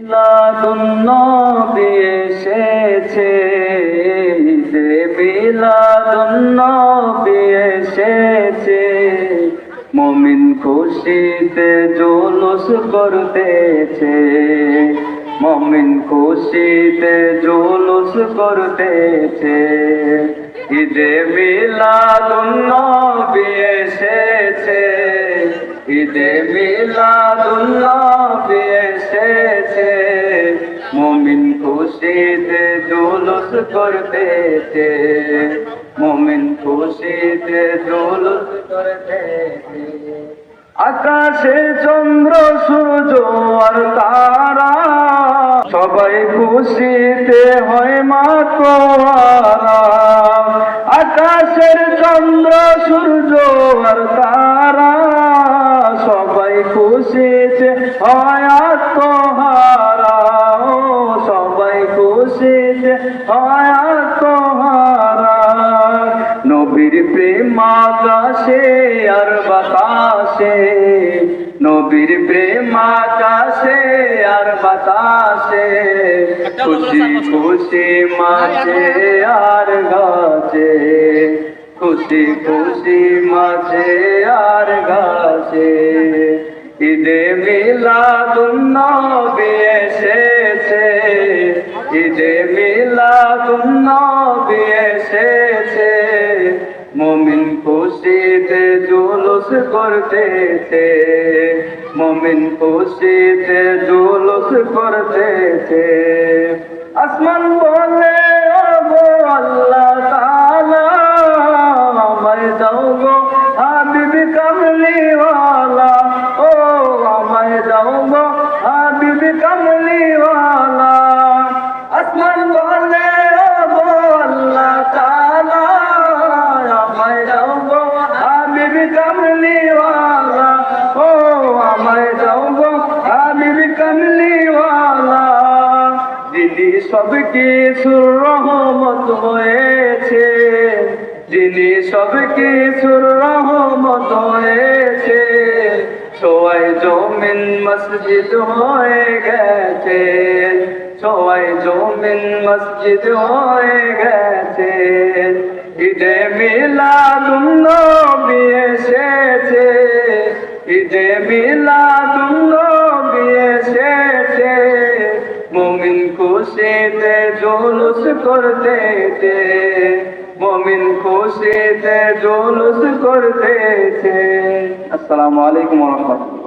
মিলাদুন্নবী এসেছে। ঈদে মিলাদুন্নবী এসেছে। মমিন খুশিতে জুলুস করতেছে। মমিন খুশিতে জুলুস করতেছে। ঈদে মিলাদুন্নবী এসেছে। ঈদে মিলাদুন্নবী জুলুস করতেছে। মুমিন খুশিতে জুলুস করতেছে। আকাশে চন্দ্র, সূর্য আর তারা সবাই খুশিতে হয় মাতোয়ারা আকাশের চন্দ্র, সূর্য আর নবীর প্রেম আকাশে আর বাতাসে, নবীর প্রেম আকাশে আর বাতাসে, খুশি খুশি মাঝে আর গাছে, খুশি খুশি মাঝে আর গাছে। ঈদে মিলাদুন্নবী এসেছে, ঈদে মিলাদুন্নবী এসেছে। জুলুস করতেছে, মমিন খুশিতে জুলুস করতেছে। আসমান বলে আল্লাহ তাআলা, আমায় দাও গো হাবিব কামলিওয়ালা, ও আমায় দাও গো হাবিব কামলিওয়ালা। আসমান বলে যিনি সব কিছুর রহমত হয়েছে, যিনি সব রহমত হয়েছে, সবাই জমিন মসজিদ হয়ে গেছে, সবাই জমিন মসজিদ হয়ে গেছে। ঈদে মিলাদুন্নবী এসেছে, ঈদে মিলাদুন্নবী খুশিতে জুলুস করতেছে মুমিন খুশিতে জুলুস করতেছে আসসালামু আলাইকুম রাহমাতুল্লাহ।